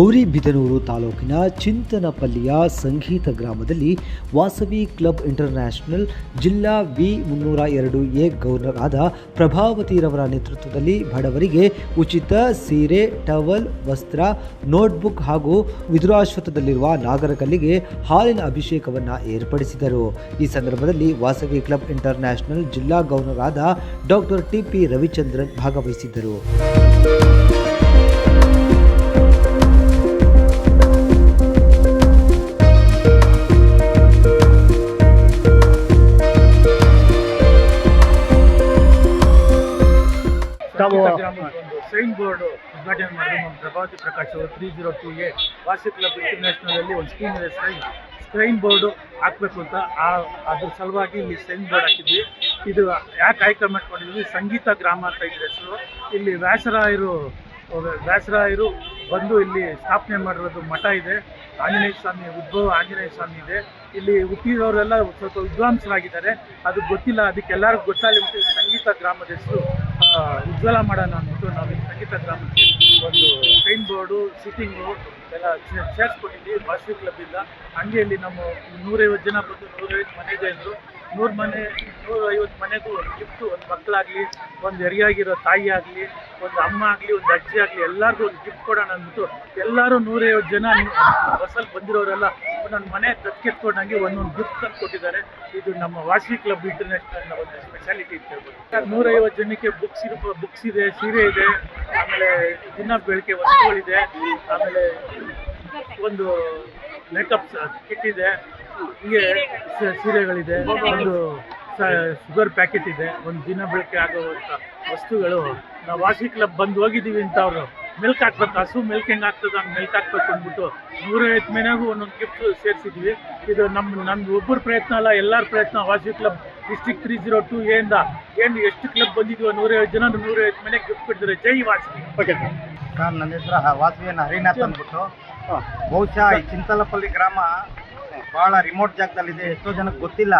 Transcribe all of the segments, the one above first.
ಗೌರಿಬಿದನೂರು ತಾಲೂಕಿನ ಚಿಂತನಪಲ್ಲಿಯ ಸಂಗೀತ ಗ್ರಾಮದಲ್ಲಿ ವಾಸವಿ ಕ್ಲಬ್ ಇಂಟರ್ನ್ಯಾಷನಲ್ ಜಿಲ್ಲಾ ವಿ ಮುನ್ನೂರ ಎರಡು ಎ ಗೌರ್ನರ್ ಆದ ಪ್ರಭಾವತಿರವರ ನೇತೃತ್ವದಲ್ಲಿ ಬಡವರಿಗೆ ಉಚಿತ ಸೀರೆ, ಟವಲ್, ವಸ್ತ್ರ, ನೋಟ್ಬುಕ್ ಹಾಗೂ ವಿದುರಾಶ್ವತ್ಥದಲ್ಲಿರುವ ನಾಗರಕಲ್ಲಿಗೆ ಹಾಲಿನ ಅಭಿಷೇಕವನ್ನು ಏರ್ಪಡಿಸಿದರು. ಈ ಸಂದರ್ಭದಲ್ಲಿ ವಾಸವಿ ಕ್ಲಬ್ ಇಂಟರ್ನ್ಯಾಷನಲ್ ಜಿಲ್ಲಾ ಗೌರ್ನರ್ ಆದ ಡಾಕ್ಟರ್ ಟಿ ಪಿ ರವಿಚಂದ್ರನ್ ಭಾಗವಹಿಸಿದ್ದರು. ತಾವು ಸೈನ್ ಬೋರ್ಡ್ ಉದ್ಘಾಟನೆ ನಮ್ಮ ಪ್ರಭಾವತಿ ಪ್ರಕಾಶ್ ಅವರು ತ್ರೀ ಜೀರೋ ಟೂ ಎ ವಾರ್ಷಿಕ ಕ್ಲಬ್ ಇಂಟರ್ನ್ಯಾಷನಲ್ ಅಲ್ಲಿ ಒಂದು ಸ್ಕೀಮ್ ಇದೆ ಬೋರ್ಡ್ ಹಾಕ್ಬೇಕು ಅಂತ. ಆ, ಅದ್ರ ಸಲುವಾಗಿ ಇಲ್ಲಿ ಸೈನ್ ಬೋರ್ಡ್ ಹಾಕಿದ್ವಿ. ಇದು ಯಾಕೆ ಆಯ್ಕೆ ಮಾಡ್ಕೊಂಡಿದ್ವಿ? ಸಂಗೀತ ಗ್ರಾಮ ಅಂತ ಇದ್ರೆ ಹೆಸರು. ಇಲ್ಲಿ ವ್ಯಾಸರಾಯರು ವ್ಯಾಸರಾಯರು ಬಂದು ಇಲ್ಲಿ ಸ್ಥಾಪನೆ ಮಾಡಿರೋದು ಮಠ ಇದೆ. ಆಂಜನೇಯ ಸ್ವಾಮಿ, ಉದ್ಭವ ಆಂಜನೇಯ ಸ್ವಾಮಿ ಇದೆ. ಇಲ್ಲಿ ಹುಟ್ಟಿದವರೆಲ್ಲ ಸ್ವಲ್ಪ ವಿದ್ವಾಂಸರಾಗಿದ್ದಾರೆ. ಅದು ಗೊತ್ತಿಲ್ಲ, ಅದಕ್ಕೆ ಎಲ್ಲರಿಗೂ ಗೊತ್ತಾಗಲಿ ಸಂಗೀತ ಗ್ರಾಮದ ಹೆಸರು. ಉಜ್ವಲ ಮಾಡೋಣ ಅಂದ್ಬಿಟ್ಟು ನಾವು ಸಂಗೀತ ಗ್ರಾಮಕ್ಕೆ ಒಂದು ಸೈನ್ ಬೋರ್ಡು ಸಿಟ್ಟಿಂಗು ಎಲ್ಲ ಸೇರಿಸ್ಕೊಂಡಿದ್ವಿ ಭಾಷೆ ಕ್ಲಬ್ಬಿಂದ ಹಂಗೆ ಇಲ್ಲಿ ನಮ್ಮ ನೂರೈವತ್ತು ಜನ ಬಂದು ನೂರೈವತ್ತು ಮನೆಗೆ ಅಂದರು ನೂರು ಮನೆ, ನೂರೈವತ್ತು ಮನೆಗೂ ಒಂದು ಗಿಫ್ಟು ಒಂದು ಮಕ್ಕಳಾಗಲಿ, ಒಂದು ಹೆರಿಯಾಗಿರೋ ತಾಯಿ ಆಗಲಿ ಒಂದು ಅಮ್ಮ ಆಗಲಿ, ಒಂದು ಅಜ್ಜಿ ಆಗಲಿ ಎಲ್ಲರಿಗೂ ಒಂದು ಗಿಫ್ಟ್ ಕೊಡೋಣ ಅಂದ್ಬಿಟ್ಟು ಎಲ್ಲರೂ ನೂರೈವತ್ತು ಜನ ಬಸ್ಸಲ್ಲಿ ಬಂದಿರೋರೆಲ್ಲ ಒಂದೊಂದು ಮನೆ ದತ್ತೆತ್ಕೊಂಡಂಗೆ ಒಂದೊಂದು ಗಿಫ್ಟ್ ತಂದು ಕೊಟ್ಟಿದ್ದಾರೆ. ಇದು ನಮ್ಮ ವಾಸಿ ಕ್ಲಬ್ ಇಂಟರ್ನ್ಯಾಷನಲ್ನ ಒಂದು ಸ್ಪೆಷಾಲಿಟಿ ಅಂತ ಹೇಳ್ಬೋದು. ನೂರೈವತ್ತು ಜನಕ್ಕೆ ಬುಕ್ಸ್ ಇರೋ ಬುಕ್ಸ್ ಇದೆ, ಸೀರೆ ಇದೆ, ಆಮೇಲೆ ದಿನ ಬೆಳಗ್ಗೆ ವಸ್ತುಗಳಿದೆ, ಆಮೇಲೆ ಒಂದು ಮೇಕಪ್ ಕಿಟ್ ಇದೆ, ಹೀಗೆ ಸೀರೆಗಳಿದೆ, ಒಂದು ಶುಗರ್ ಪ್ಯಾಕೆಟ್ ಇದೆ, ಒಂದು ದಿನ ಬೆಳಿಗ್ಗೆ ಆಗುವಂಥ ವಸ್ತುಗಳು. ನಾವು ವಾಸಿ ಕ್ಲಬ್ ಬಂದು ಹೋಗಿದ್ದೀವಿ ಅಂತ ಅವರು. ಮಿಲ್ಕ್ ಹಾಕ್ಬೇಕು, ಹಸು ಮಿಲ್ಕ್ ಹೆಂಗೆ ಆಗ್ತದೆ ಹಂಗೆ ಮಿಲ್ಕ್ ಹಾಕ್ಬೇಕು ಅಂದ್ಬಿಟ್ಟು ನೂರೈವತ್ತು ಮನೆಗೂ ಒಂದೊಂದು ಗಿಫ್ಟ್ ಸೇರಿಸಿದ್ವಿ. ಇದು ನಮ್ಮ ನಮ್ದು ಒಬ್ಬರ ಪ್ರಯತ್ನ ಅಲ್ಲ, ಎಲ್ಲರ ಪ್ರಯತ್ನ ವಾಸಿ club district three zero two ಎಂದ ಏನು, ಎಷ್ಟು ಕ್ಲಬ್ ಬಂದಿದ್ವೋ ನೂರೈವತ್ತು ಜನ ನೂರೈವತ್ತು ಮನೆಗೆ ಗಿಫ್ಟ್ ಕೊಟ್ಟಿದ್ದಾರೆ. ಜೈ ವಾಸಿ ಓಕೆ ಸರ್ ನನ್ನ ಹೆಸರು ವಾಸವಿಯನ್ನು ಹರಿನಾಥ್ ಅಂದ್ಬಿಟ್ಟು. ಬಹುಶಃ ಈ ಚಿಂತಲಪಲ್ಲಿ ಗ್ರಾಮ ಬಹಳ ರಿಮೋಟ್ ಜಾಗದಲ್ಲಿದೆ ಎಷ್ಟೋ ಜನಕ್ಕೆ ಗೊತ್ತಿಲ್ಲ.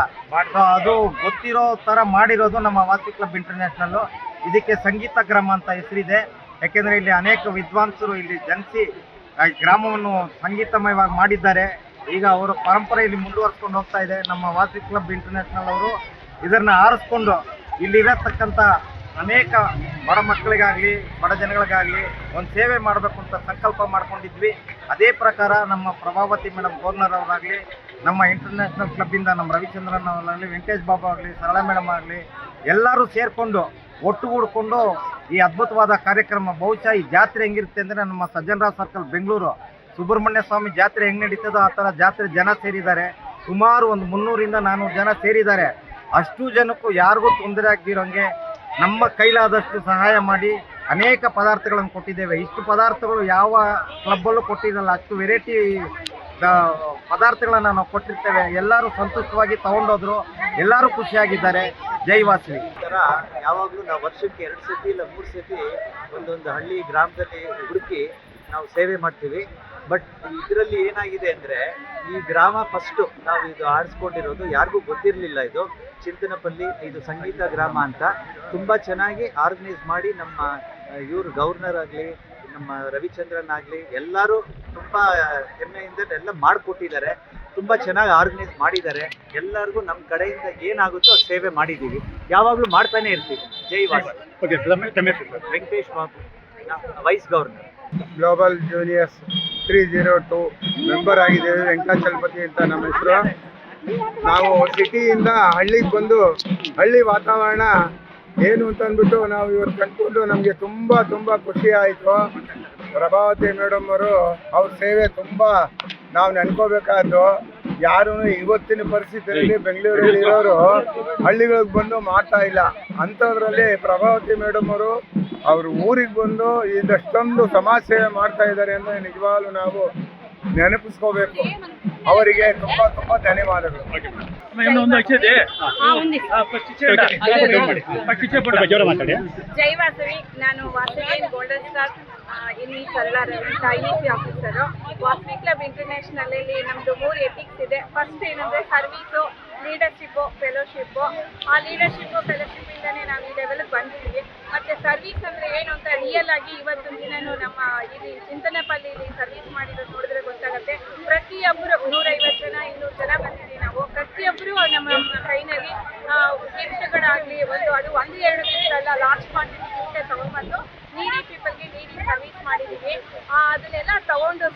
ಸೊ ಅದು ಗೊತ್ತಿರೋ ಥರ ಮಾಡಿರೋದು ನಮ್ಮ ವಾಸಿ ಕ್ಲಬ್ ಇಂಟರ್ನ್ಯಾಷನಲ್ ಇದಕ್ಕೆ ಸಂಗೀತ ಗ್ರಾಮ ಅಂತ ಹೆಸರಿದೆ. ಯಾಕೆಂದರೆ ಇಲ್ಲಿ ಅನೇಕ ವಿದ್ವಾಂಸರು ಇಲ್ಲಿ ಜನಿಸಿ ಗ್ರಾಮವನ್ನು ಸಂಗೀತಮಯವಾಗಿ ಮಾಡಿದ್ದಾರೆ. ಈಗ ಅವರ ಪರಂಪರೆ ಇಲ್ಲಿ ಮುಂದುವರ್ಸ್ಕೊಂಡು ಹೋಗ್ತಾ ಇದೆ. ನಮ್ಮ ವಾಸಿ ಕ್ಲಬ್ ಇಂಟರ್ನ್ಯಾಷನಲ್ ಅವರು ಇದನ್ನು ಆರಿಸ್ಕೊಂಡು ಇಲ್ಲಿರತಕ್ಕಂಥ ಅನೇಕ ಬಡ ಮಕ್ಕಳಿಗಾಗಲಿ, ಬಡ ಜನಗಳಿಗಾಗಲಿ ಒಂದು ಸೇವೆ ಮಾಡಬೇಕು ಅಂತ ಸಂಕಲ್ಪ ಮಾಡ್ಕೊಂಡಿದ್ವಿ. ಅದೇ ಪ್ರಕಾರ ನಮ್ಮ ಪ್ರಭಾವತಿ ಮೇಡಮ್ ಗವರ್ನರ್ ಅವರಾಗಲಿ, ನಮ್ಮ ಇಂಟರ್ನ್ಯಾಷನಲ್ ಕ್ಲಬ್ಬಿಂದ ನಮ್ಮ ರವಿಚಂದ್ರನ್ ಅವರಾಗಲಿ, ವೆಂಕಟೇಶ್ ಬಾಬು ಆಗಲಿ, ಸರಳ ಮೇಡಮ್ ಆಗಲಿ ಎಲ್ಲರೂ ಸೇರಿಕೊಂಡು ಒಟ್ಟುಗೂಡಿಕೊಂಡು ಈ ಅದ್ಭುತವಾದ ಕಾರ್ಯಕ್ರಮ ಬಹುಶಃ ಈ ಜಾತ್ರೆ ಹೆಂಗಿರುತ್ತೆ ಅಂದರೆ ನಮ್ಮ ಸಜ್ಜನರಾವ್ ಸರ್ಕಲ್ ಬೆಂಗಳೂರು ಸುಬ್ರಹ್ಮಣ್ಯ ಸ್ವಾಮಿ ಜಾತ್ರೆ ಹೆಂಗೆ ನಡೀತದೋ ಆ ಥರ ಜಾತ್ರೆ ಜನ ಸೇರಿದ್ದಾರೆ. ಸುಮಾರು ಒಂದು ಮುನ್ನೂರಿಂದ ನಾನ್ನೂರು ಜನ ಸೇರಿದ್ದಾರೆ. ಅಷ್ಟು ಜನಕ್ಕೂ ಯಾರಿಗೂ ತೊಂದರೆ ಆಗದಿರೋಂಗೆ ನಮ್ಮ ಕೈಲಾದಷ್ಟು ಸಹಾಯ ಮಾಡಿ ಅನೇಕ ಪದಾರ್ಥಗಳನ್ನು ಕೊಟ್ಟಿದ್ದೇವೆ. ಇಷ್ಟು ಪದಾರ್ಥಗಳು ಯಾವ ಕ್ಲಬ್ಬಲ್ಲೂ ಕೊಟ್ಟಿದ್ದಲ್ಲ ಅಷ್ಟು ವೆರೈಟಿ ಪದಾರ್ಥಗಳನ್ನು ನಾವು ಕೊಟ್ಟಿರ್ತೇವೆ. ಎಲ್ಲರೂ ಸಂತುಷ್ಟವಾಗಿ ತಗೊಂಡೋದ್ರು, ಎಲ್ಲರೂ ಖುಷಿಯಾಗಿದ್ದಾರೆ. ಜೈ ಈ ಥರ ಯಾವಾಗಲೂ ನಾವು ವರ್ಷಕ್ಕೆ ಎರಡು ಸತಿ ಇಲ್ಲ ಮೂರು ಸತಿ ಒಂದೊಂದು ಹಳ್ಳಿ ಗ್ರಾಮದಲ್ಲಿ ಹುಡುಕಿ ನಾವು ಸೇವೆ ಮಾಡ್ತೀವಿ. ಬಟ್ ಇದರಲ್ಲಿ ಏನಾಗಿದೆ ಅಂದರೆ, ಈ ಗ್ರಾಮ ಫಸ್ಟು ನಾವು ಇದು ಆಡಿಸ್ಕೊಂಡಿರೋದು ಯಾರಿಗೂ ಗೊತ್ತಿರಲಿಲ್ಲ ಇದು. ಚಿಂತನಪಲ್ಲಿ ಇದು ಸಂಗೀತ ಗ್ರಾಮ ಅಂತ. ತುಂಬ ಚೆನ್ನಾಗಿ ಆರ್ಗನೈಸ್ ಮಾಡಿ ನಮ್ಮ ಇವರು ಗವರ್ನರ್ ಆಗಲಿ ನಮ್ಮ ರವಿಚಂದ್ರನ್ ಆಗಲಿ ಎಲ್ಲರೂ ತುಂಬ ಹೆಮ್ಮೆಯಿಂದ ಎಲ್ಲ ಮಾಡಿಕೊಟ್ಟಿದ್ದಾರೆ. ತುಂಬ ಚೆನ್ನಾಗಿ ಆರ್ಗನೈಸ್ ಮಾಡಿದ್ದಾರೆ. ಎಲ್ಲರಿಗೂ ನಮ್ಮ ಕಡೆಯಿಂದ ಏನಾಗುತ್ತೋ ಸೇವೆ ಮಾಡಿದ್ದೀವಿ. ಯಾವಾಗಲೂ ಮಾಡ್ತಾನೆ ಇರ್ತೀವಿ. ಜೈ ವಾಸ. Okay Venkatesh Babu vice governor. Global juniors three zero two member ಆಗಿದ್ದೇವೆ. ವೆಂಕಟಾಚಲಪತಿ ಅಂತ ನಮ್ಮ ಹೆಸರು. ನಾವು ಸಿಟಿಯಿಂದ ಹಳ್ಳಿಗೆ ಬಂದು ಹಳ್ಳಿ ವಾತಾವರಣ ಏನು ಅಂತ ಅಂದ್ಬಿಟ್ಟು ನಾವು ಇವತ್ತು ಕಂಡುಕೊಂಡು ನಮಗೆ ತುಂಬ ತುಂಬ ಖುಷಿ ಆಯಿತು. ಪ್ರಭಾವತಿ ಮೇಡಮ್ ಅವರು ಅವ್ರ ಸೇವೆ ತುಂಬ ನಾವು ನೆನ್ಕೋಬೇಕಾದ್ದು. ಯಾರೂ ಇವತ್ತಿನ ಪರಿಸ್ಥಿತಿಯಲ್ಲಿ ಬೆಂಗಳೂರಲ್ಲಿ ಇರೋರು ಹಳ್ಳಿಗಳಿಗೆ ಬಂದು ಮಾಡ್ತಾ ಇಲ್ಲ. ಅಂಥದ್ರಲ್ಲಿ ಪ್ರಭಾವತಿ ಮೇಡಮ್ ಅವರು ಅವ್ರ ಊರಿಗೆ ಬಂದು ಇದಷ್ಟೊಂದು ಸಮಾಜ ಸೇವೆ ಮಾಡ್ತಾ ಇದ್ದಾರೆ ಅಂದರೆ ನಿಜವಾಗ್ಲೂ ನಾವು ನೆನಪಿಸ್ಕೋಬೇಕು. ಅವರಿಗೆ ತುಂಬ ತುಂಬ ಧನ್ಯವಾದಗಳು. ಒಂದು ಅಕ್ಷತೆ. ಜೋರ ಮಾತಾಡಿ. ಜೈ ವಾಸವಿ ನಾನು ವಾಸವಿ ಗೋಲ್ಡನ್ ಸ್ಟಾರ್ ಇಲ್ಲಿ ಸರಳ ಅಂತ I C officer Vasavi club ಇಂಟರ್ನ್ಯಾಷನಲಲ್ಲಿ ನಮ್ದು ಮೂರು ಎಥಿಕ್ಸ್ ಇದೆ. ಫಸ್ಟ್ ಏನಂದ್ರೆ ಸರ್ವೀಸು ಲೀಡರ್ಶಿಪ್ಪು ಫೆಲೋಶಿಪ್ಪು ಆ ಲೀಡರ್ಶಿಪ್ಪು ಇಂದಾನೆ ನಾವು ಈ ಲೆವೆಲ್ಗೆ ಬಂದಿದ್ದೀವಿ. ಮತ್ತೆ ಸರ್ವಿಸ್ ಅಂದ್ರೆ ಏನು ಅಂತ ರಿಯಲ್ ಆಗಿ ಇವತ್ತು ದಿನನೂ ನಮ್ಮ ಇಲ್ಲಿ ಚಿಂತನಪಲ್ಲಿಲಿ ಸರ್ವಿಸ್ ಮಾಡಿರೋದು ನೋಡಿದ್ರೆ ಗೊತ್ತಾಗುತ್ತೆ. ಪ್ರತಿಯೊಬ್ಬರು ನೂರೈವತ್ತು ಜನ ಇನ್ನೂರು ಜನ ಬಂದಿದ್ದೀವಿ ನಾವು ಪ್ರತಿಯೊಬ್ಬರು ನಮ್ಮ ಕೈನಲ್ಲಿ ಗಿಫ್ಟ್ಗಳಾಗಲಿ, ಒಂದು ಅದು ಒಂದು, ಎರಡು ಗಿಫ್ಟ್ ಅಲ್ಲ ಲಾರ್ಜ್ ಕ್ವಾಂಟಿಟಿ ಗಿಫ್ಟ್ ತಗೊಂಡ್ಬಂದು ನೀಡಿ ಪೀಪಲ್ಗೆ ನೀಡಿ ಸರ್ವಿಸ್ ಮಾಡಿದ್ದೀವಿ. ಅದನ್ನೆಲ್ಲ ತಗೊಂಡು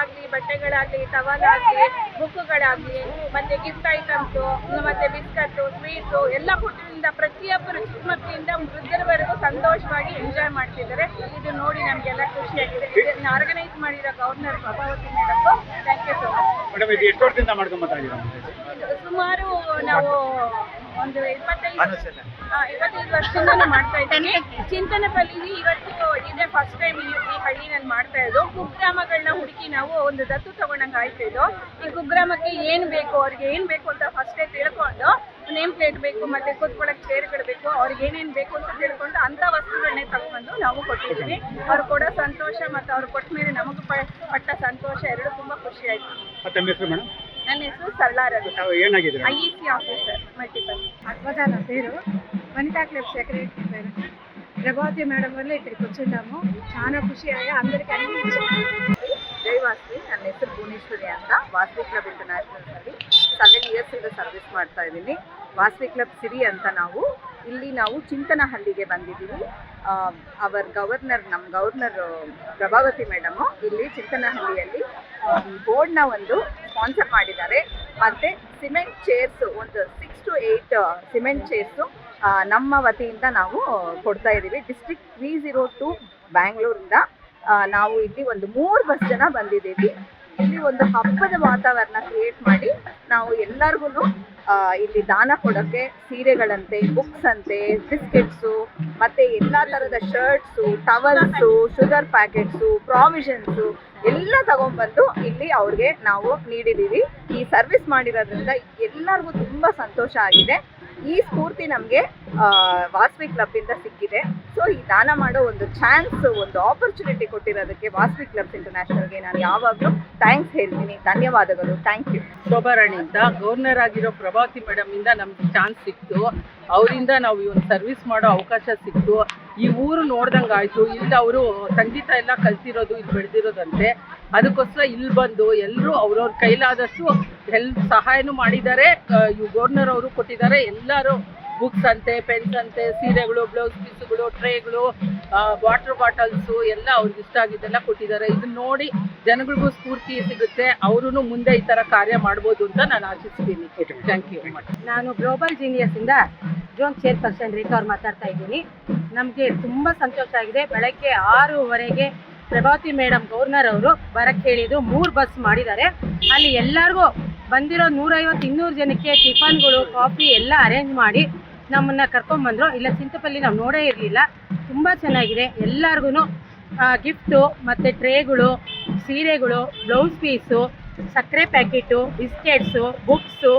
ಸೀರೆಗಳಾಗಲಿ ಬಟ್ಟೆಗಳಾಗ್ಲಿ ಟವಲ್ ಆಗಲಿ ಬುಕ್ಗಳಾಗಲಿ ಮತ್ತೆ ಗಿಫ್ಟ್ ಐಟಮ್ಸು ಮತ್ತೆ ಬಿಸ್ಕಟ್ಟು ಸ್ವೀಟ್ಸು ಎಲ್ಲ ಕೊಟ್ಟಿದ್ರಿಂದ ಪ್ರತಿಯೊಬ್ಬರು ಚಿಕ್ಕ ಮಕ್ಕಳಿಂದ ವೃದ್ಧರವರೆಗೂ ಸಂತೋಷವಾಗಿ ಎಂಜಾಯ್ ಮಾಡ್ತಿದ್ದಾರೆ. ಇದು ನೋಡಿ ನಮಗೆಲ್ಲ ಖುಷಿಯಾಗಿದೆ. ಇದನ್ನ ಆರ್ಗನೈಸ್ ಮಾಡಿರೋ governor Prabhavathi madam thank you so much madam ಇದು ಎಷ್ಟು ವರ್ಷದಿಂದ ಮಾಡ್ಕೊಂಡ್ ಸುಮಾರು ನಾವು ಒಂದು ಇಪ್ಪತ್ತೈದು ವರ್ಷದಿಂದ ಮಾಡ್ತಾ ಇದ್ದೀನಿ. ಇವತ್ತು ಇದೇ ಫಸ್ಟ್ ಟೈಮ್ ಈ ಹಳ್ಳಿನಲ್ಲಿ ಮಾಡ್ತಾ ಇದ್ದು ಕುಗ್ರಾಮಗಳನ್ನ ಹುಡುಕಿ ನಾವು ಒಂದು ದತ್ತು ತಗೊಂಡಂಗ ಆಯ್ತು ಇದು. ಈ ಕುಗ್ರಾಮಕ್ಕೆ ಏನು ಬೇಕು ಅವ್ರಿಗೆ ಏನು ಬೇಕು ಅಂತ ಫಸ್ಟೇ ತಿಳ್ಕೊಂಡು ನೇಮ್ ಪ್ಲೇಟ್ ಬೇಕು ಮತ್ತೆ ಕೂತ್ಕೊಳ್ಳೋಕೆ ಚೇರ್ಗಳು ಬೇಕು ಅವ್ರಿಗೆ ಏನೇನು ಬೇಕು ಅಂತ ತಿಳ್ಕೊಂಡು ಅಂತ ವಸ್ತುಗಳನ್ನೇ ತಗೊಂಡು ನಾವು ಕೊಟ್ಟಿದ್ದೀವಿ. ಅವ್ರು ಕೂಡ ಸಂತೋಷ ಮತ್ತೆ ಅವ್ರು ಕೊಟ್ಟ ಮೇಲೆ ನಮಗೂ ಪಟ್ಟ ಸಂತೋಷ. ಎರಡು ತುಂಬಾ ಖುಷಿ ಆಯಿತು. ಮತ್ತೆ ತಮ್ಮ ಹೆಸರು ಮೇಡಮ್ ನನ್ನ ಹೆಸರು ಸರಳಾ ರವಿ ತಾವು ಏನಾಗಿದ್ದೀರಾ I E C officer multiple అద్భుత నా పేరు వనితా క్లబ్ సెక్రటరీ పేరు ప్రభావతి మేడం వల్ల ఇక్కడికి వచ్చిండాము చాలా ఖుషి అయ్యా అందరికీ అన్ని ఇచ్చాము ಜೈ ವಾಸ್ವಿ ನನ್ನ ಹೆಸರು ಭುವನೇಶ್ವರಿ ಅಂತ ವಾಸ್ವಿ ಕ್ಲಬ್ ಇಂಟರ್ನ್ಯಾಷನಲ್ಸಲ್ಲಿ ಸೆವೆನ್ ಇಯರ್ಸಿಂದ ಸರ್ವಿಸ್ ಮಾಡ್ತಾ ಇದ್ದೀನಿ ವಾಸ್ವಿ ಕ್ಲಬ್ ಸಿರಿ ಅಂತ ನಾವು ಇಲ್ಲಿ ನಾವು ಚಿಂತನಹಳ್ಳಿಗೆ ಬಂದಿದ್ದೀವಿ ಅವರ್ ಗವರ್ನರ್ ನಮ್ಮ ಗವರ್ನರ್ ಪ್ರಭಾವತಿ ಮೇಡಮು ಇಲ್ಲಿ ಚಿಂತನಹಳ್ಳಿಯಲ್ಲಿ ಈ ಬೋರ್ಡ್ನ ಒಂದು ಸ್ಪಾನ್ಸರ್ ಮಾಡಿದ್ದಾರೆ. ಮತ್ತು ಸಿಮೆಂಟ್ ಚೇರ್ಸು ಒಂದು six two eight cement chairs ನಮ್ಮ ವತಿಯಿಂದ ನಾವು ಕೊಡ್ತಾ ಇದ್ದೀವಿ. ಡಿಸ್ಟ್ರಿಕ್ಟ್ ತ್ರೀ ಝೀರೋ ಟು ಬ್ಯಾಂಗ್ಳೂರಿಂದ ನಾವು ಇಲ್ಲಿ ಒಂದು ಮೂರು ಬಸ್ ಜನ ಬಂದಿದ್ದೀವಿ. ಇಲ್ಲಿ ಒಂದು ಹಬ್ಬದ ವಾತಾವರಣ ಕ್ರಿಯೇಟ್ ಮಾಡಿ ನಾವು ಎಲ್ಲರಿಗೂ ಇಲ್ಲಿ ದಾನ ಕೊಡೋಕ್ಕೆ ಸೀರೆಗಳಂತೆ ಬುಕ್ಸ್ ಅಂತೆ ಬಿಸ್ಕೆಟ್ಸು ಮತ್ತು ಎಲ್ಲ ಥರದ shirts towels sugar packets provisions ಎಲ್ಲ ತಗೊಂಡ್ಬಂದು ಇಲ್ಲಿ ಅವ್ರಿಗೆ ನಾವು ನೀಡಿದ್ದೀವಿ ಈ ಸರ್ವಿಸ್ ಮಾಡಿರೋದ್ರಿಂದ ಎಲ್ಲರಿಗೂ ತುಂಬ ಸಂತೋಷ ಆಗಿದೆ. ಈ ಸ್ಫೂರ್ತಿ ನಮಗೆ ವಾಸ್ವಿ ಇಂದ ಸಿಕ್ಕಿದೆ. ಸೊ ಈ ದಾನ ಮಾಡೋ ಒಂದು ಚಾನ್ಸ್ ಒಂದು ಆಪರ್ಚುನಿಟಿ ಕೊಟ್ಟಿರೋದಕ್ಕೆ ವಾಸ್ವಿ ಕ್ಲಬ್ಸ್ ಇಂಟರ್ನ್ಯಾಷನಲ್ಗೆ ನಾನು ಯಾವಾಗಲೂ ಥ್ಯಾಂಕ್ಸ್ ಹೇಳ್ತೀನಿ. ಧನ್ಯವಾದಗಳು. ಥ್ಯಾಂಕ್ ಯು ಶೋಭಾರಾಣಿ ಅಂತ ಗವರ್ನರ್ ಆಗಿರೋ ಪ್ರಭಾವತಿ ಮೇಡಮಿಂದ ನಮ್ಗೆ ಚಾನ್ಸ್ ಸಿಕ್ತು. ಅವರಿಂದ ನಾವು ಒಂದು ಸರ್ವಿಸ್ ಮಾಡೋ ಅವಕಾಶ ಸಿಕ್ತು. ಈ ಊರು ನೋಡ್ದಂಗೆ ಆಯಿತು. ಇಲ್ಲಿ ಅವರು ಸಂಗೀತ ಎಲ್ಲ ಕಲ್ತಿರೋದು, ಇಲ್ಲಿ ಬೆಳೆದಿರೋದಂತೆ. ಅದಕ್ಕೋಸ್ಕರ ಇಲ್ಲಿ ಬಂದು ಎಲ್ಲರೂ ಅವ್ರವ್ರ ಕೈಲಾದಷ್ಟು ಹೆಲ್ಪ್ ಸಹಾಯನೂ ಮಾಡಿದ್ದಾರೆ. ಇವು ಗವರ್ನರ್ ಅವರು ಕೊಟ್ಟಿದ್ದಾರೆ. ಎಲ್ಲರೂ ಬುಕ್ಸ್ ಅಂತೆ ಪೆನ್ಸ್ ಅಂತೆ ಸೀರೆಗಳು ಬ್ಲೌಸ್ ಪೀಸುಗಳು ಟ್ರೇಗಳು ವಾಟರ್ ಬಾಟಲ್ಸು ಎಲ್ಲ ಅವ್ರಿಗೆ ಇಷ್ಟ ಆಗಿದ್ದೆಲ್ಲ ಕೊಟ್ಟಿದ್ದಾರೆ. ಇದನ್ನ ನೋಡಿ ಜನಗಳಿಗೂ ಸ್ಫೂರ್ತಿ ಸಿಗುತ್ತೆ. ಅವರು ಮುಂದೆ ಈ ಥರ ಕಾರ್ಯ ಮಾಡ್ಬೋದು ಅಂತ ನಾನು ಆಶಿಸ್ತೀನಿ. ಥ್ಯಾಂಕ್ ಯು ನಾನು ಗ್ಲೋಬಲ್ ಜೀನಿಯಸ್ಸಿಂದ ಜೋನ್ ಚೇರ್ಪರ್ಸನ್ ರೇಖಾ ಅವ್ರು ಮಾತಾಡ್ತಾ ಇದ್ದೀನಿ. ನಮಗೆ ತುಂಬ ಸಂತೋಷ ಆಗಿದೆ. ಬೆಳಗ್ಗೆ ಆರೂವರೆಗೆ ಪ್ರಭಾವತಿ ಮೇಡಮ್ ಗವರ್ನರ್ ಅವರು ಬರಕ್ಕೆ ಹೇಳಿದ್ರು ಮೂರು ಬಸ್ ಮಾಡಿದ್ದಾರೆ. ಅಲ್ಲಿ ಎಲ್ಲರಿಗೂ ಬಂದಿರೋ ನೂರೈವತ್ತು ಇನ್ನೂರು ಜನಕ್ಕೆ ಟಿಫನ್ಗಳು, ಕಾಫಿ ಎಲ್ಲ ಅರೇಂಜ್ ಮಾಡಿ ನಮ್ಮನ್ನು ಕರ್ಕೊಂಬಂದರು ಇಲ್ಲ, ಚಿಂತಪಲ್ಲಿ ನಾವು ನೋಡೇ ಇರಲಿಲ್ಲ. ತುಂಬ ಚೆನ್ನಾಗಿದೆ. ಎಲ್ಲರಿಗೂ ಗಿಫ್ಟು ಮತ್ತು ಟ್ರೇಗಳು, ಸೀರೆಗಳು, ಬ್ಲೌಸ್ ಪೀಸು ಸಕ್ಕರೆ ಪ್ಯಾಕೆಟು ಬಿಸ್ಕೆಟ್ಸು ಬುಕ್ಸು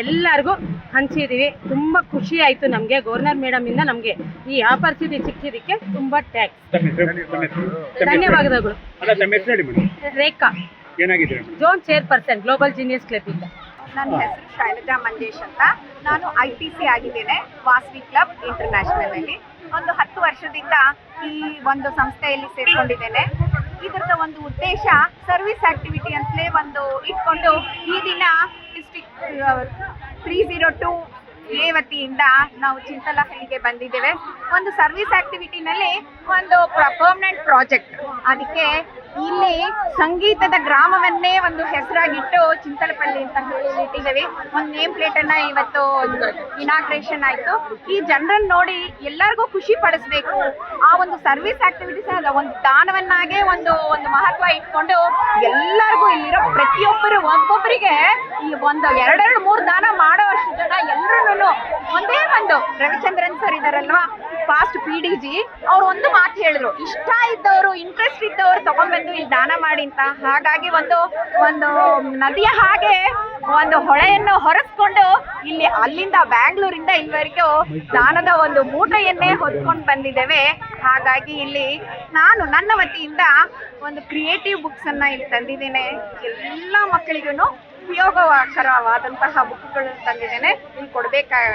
ಎಲ್ಲರಿಗೂ ಹಂಚಿದ್ದೀವಿ ತುಂಬ ಖುಷಿ ಆಯಿತು ನಮಗೆ ಗವರ್ನರ್ ಮೇಡಮಿಂದ ನಮಗೆ. ಈ ಆಪರ್ಚುನಿಟಿ ಸಿಕ್ಕಿದ್ದಕ್ಕೆ ತುಂಬ ಟ್ಯಾಕ್ಸ್ ಧನ್ಯವಾದಗಳು. ಅಲ್ಲ Rekha. Zone chairperson global genius ಕ್ಲಬ್ಬಿಂದ ನನ್ನ ಹೆಸರು ಶೈಲಜಾ ಮಂಜೇಶ್ ಅಂತ. ನಾನು ಐ ಟಿ ಸಿ ಆಗಿದ್ದೇನೆ ವಾಸ್ವಿ ಕ್ಲಬ್ ಇಂಟರ್ನ್ಯಾಷನಲಲ್ಲಿ ಒಂದು ಹತ್ತು ವರ್ಷದಿಂದ ಈ ಒಂದು ಸಂಸ್ಥೆಯಲ್ಲಿ ಸೇರಿಕೊಂಡಿದ್ದೇನೆ. ಇದರದ ಒಂದು ಉದ್ದೇಶ ಸರ್ವಿಸ್ ಆಕ್ಟಿವಿಟಿ ಅಂತಲೇ ಒಂದು ಇಟ್ಕೊಂಡು ಈ ದಿನ district three zero two A ನಾವು ಚಿಂತಲಹಳ್ಳಿಗೆ ಬಂದಿದ್ದೇವೆ. ಒಂದು ಸರ್ವಿಸ್ ಆಕ್ಟಿವಿಟಿನಲ್ಲಿ ಒಂದು ಪರ್ಮನೆಂಟ್ ಪ್ರಾಜೆಕ್ಟ್ ಅದಕ್ಕೆ ಇಲ್ಲಿ ಸಂಗೀತದ ಗ್ರಾಮವನ್ನೇ ಒಂದು ಹೆಸರಾಗಿಟ್ಟು ಚಿಂತಲಪಳ್ಳಿ ಅಂತ ಹೇಳಿ ಇಟ್ಟಿದ್ದೇವೆ ಒಂದು ನೇಮ್ ಪ್ಲೇಟನ್ನು ಇವತ್ತು ಇನಾಗ್ರೇಷನ್ ಆಯ್ತು. ಈ ಜನರನ್ನ ನೋಡಿ ಎಲ್ಲರಿಗೂ ಖುಷಿ ಪಡಿಸ್ಬೇಕು. ಆ ಒಂದು ಸರ್ವಿಸ್ ಆಕ್ಟಿವಿಟೀಸ್ ಒಂದು ದಾನವನ್ನಾಗೆ ಒಂದು ಒಂದು ಮಹತ್ವ ಇಟ್ಕೊಂಡು ಎಲ್ಲರಿಗೂ ಇಲ್ಲಿರೋ ಪ್ರತಿಯೊಬ್ಬರು, ಒಬ್ಬೊಬ್ಬರಿಗೆ ಈ ಒಂದು ಎರಡೆರಡು ಮೂರು ದಾನ ಮಾಡೋ ಅಷ್ಟು ಜನ ಎಲ್ಲರೂ ಒಂದೇ ಒಂದು ರವಿಚಂದ್ರನ್ ಸರ್ ಇದಾರಲ್ವಾ? ಫಾಸ್ಟ್ ಪಿ ಡಿ ಜಿ ಅವ್ರು ಒಂದು ಮಾತು ಹೇಳಿದ್ರು. ಇಷ್ಟ ಇದ್ದವರು ಇಂಟ್ರೆಸ್ಟ್ ಇದ್ದವರು ತಗೊಂಡ್ಬಂದು ಇಲ್ಲಿ ದಾನ ಮಾಡಿ ಅಂತ. ಹಾಗಾಗಿ ಒಂದು ಒಂದು ನದಿಯ ಹಾಗೆ ಒಂದು ಹೊಳೆಯನ್ನು ಹೊರಸ್ಕೊಂಡು ಇಲ್ಲಿ ಅಲ್ಲಿಂದ ಬ್ಯಾಂಗ್ಳೂರಿಂದ ಇಲ್ಲಿವರೆಗೂ ದಾನದ ಒಂದು ಮೂಟೆಯನ್ನೇ ಹೊತ್ಕೊಂಡು ಬಂದಿದ್ದೇವೆ. ಹಾಗಾಗಿ ಇಲ್ಲಿ ನಾನು ನನ್ನ ವತಿಯಿಂದ ಒಂದು ಕ್ರಿಯೇಟಿವ್ ಬುಕ್ಸನ್ನು ಇಲ್ಲಿ ತಂದಿದ್ದೇನೆ. ಎಲ್ಲ ಮಕ್ಕಳಿಗೂ ಉಪಯೋಗಕರವಾದಂತಹ ಬುಕ್ಗಳನ್ನು ತಂದಿದ್ದೇನೆ. ಇಲ್ಲಿ ಕೊಡ್ಬೇಕಾಗಿ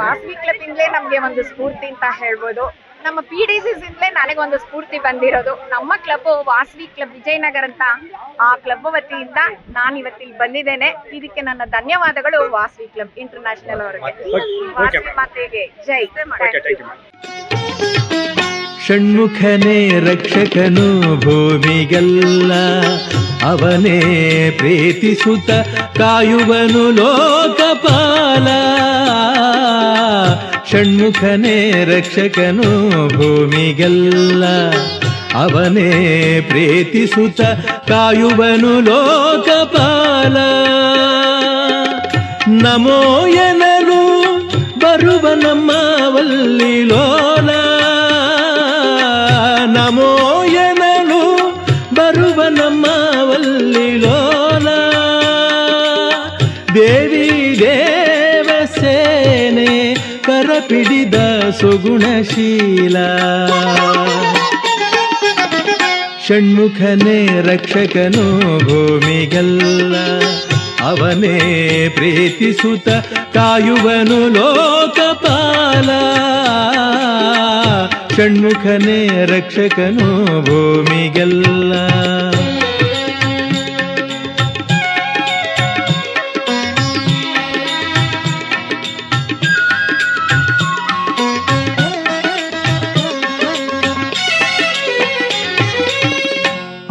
ವಾಸ್ವಿ ಕ್ಲಬ್ ಇಂದಲೇ ನಮಗೆ ಒಂದು ಸ್ಫೂರ್ತಿ ಅಂತ ಹೇಳ್ಬೋದು. ನಮ್ಮ ಪಿ ಡಿ ಸಿಸಿಂದಲೇ ನನಗೊಂದು ಸ್ಫೂರ್ತಿ ಬಂದಿರೋದು. ನಮ್ಮ ಕ್ಲಬ್ ವಾಸವಿ ಕ್ಲಬ್ ವಿಜಯನಗರ ಅಂತ ಆ ಕ್ಲಬ್ ವತಿಯಿಂದ ನಾನು ಇವತ್ತಿಲ್ಲಿ ಬಂದಿದ್ದೇನೆ. ಇದಕ್ಕೆ ನನ್ನ ಧನ್ಯವಾದಗಳು ವಾಸವಿ ಕ್ಲಬ್ ಇಂಟರ್ನ್ಯಾಷನಲ್ ಅವರಿಗೆ. ವಾಸವಿ ಮಾತೆಗೆ ಜೈ. ಥ್ಯಾಂಕ್ ಯು ಷಣ್ಮುಖನೇ ರಕ್ಷಕನು ಭೂಮಿಗೆಲ್ಲ. ಅವನೇ ಪ್ರೀತಿಸುತ್ತ ಕಾಯುವನು ಲೋಕಪಾಲ. ಷಣ್ಮುಖನೇ ರಕ್ಷಕನು ಭೂಮಿಗೆಲ್ಲ. ಅವನೇ ಪ್ರೀತಿಸುತ್ತ ಕಾಯುವನು ಲೋಕಪಾಲ. ನಮೋ ಎನರು ಬರುವ ನಮ್ಮ ವಲ್ಲಿ ಕರಪಿಡಿದ ಸುಗುಣಶೀಲ. ಷಣ್ಮುಖನೇ ರಕ್ಷಕನು ಭೂಮಿಗಲ್ಲ. ಅವನೇ ಪ್ರೀತಿಸುತ್ತ ಕಾಯುವನು ಲೋಕಪಾಲ. ಷಣ್ಮುಖನೇ ರಕ್ಷಕನು ಭೂಮಿಗೆಲ್ಲ.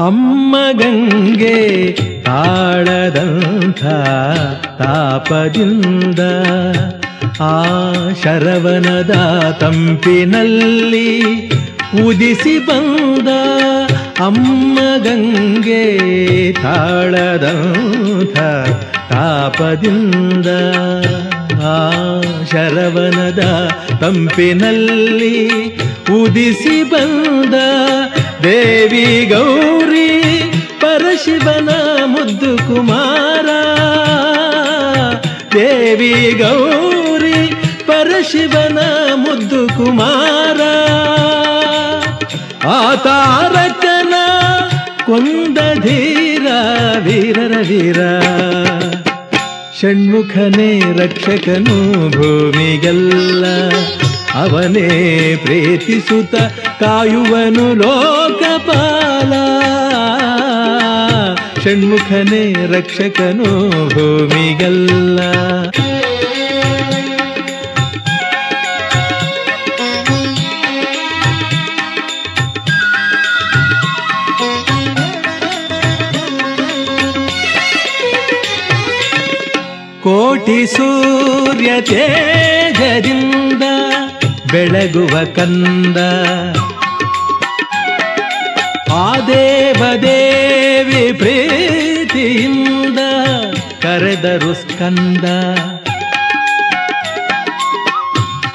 ಅಮ್ಮ ಗಂಗೆ ತಾಳದಂಥ ತಾಪದಿಂದ ಆ ಶರವನದ ತಂಪಿನಲ್ಲಿ ಉದಿಸಿ ಬಂದ ಅಮ್ಮ ಗಂಗೆ ತಾಳದಂಥ ತಾಪದಿಂದ ಆ ಶರವನದ ತಂಪಿನಲ್ಲಿ ಉದಿಸಿ ಬಂದ ದೇವಿ ಗೌರಿ ಪರಶಿವನ ಮುದ್ದು ಕುಮಾರ. ದೇವಿ ಗೌರಿ ಪರಶಿವನ ಮುದ್ದು ಕುಮಾರ. ಆತಾರಕನ ತಾರಕನ ಕೊಂದ ಧೀರ, ವೀರರ ವೀರ. ಷಣ್ಮುಖನೇ ರಕ್ಷಕನು ಭೂಮಿಗೆಲ್ಲ. ಅವನೇ ಪ್ರೀತಿಸುತ್ತ ಕಾಯುವನು ಲೋಕಪಾಲ. ಷಣ್ಮುಖನೇ ರಕ್ಷಕನು ಭೂಮಿಗಲ್ಲ. ಕೋಟಿ ಸೂರ್ಯ ತೇಜದಿಂದ ಬೆಳಗುವ ಕಂದ. ಆ ದೇವದೇವಿ ಪ್ರೀತಿಯಿಂದ ಕರೆದರು ಸ್ಕಂದ.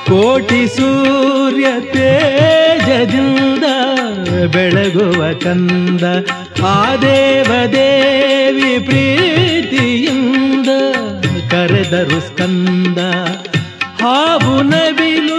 ಕೋಟಿ ಸೂರ್ಯ ತೇಜದಿಂದ ಬೆಳಗುವ ಕಂದ. ಆ ದೇವದೇವಿ ಪ್ರೀತಿಯಿಂದ ಕರೆದರು ಸ್ಕಂದ. ಹಾವು ನವಿಲು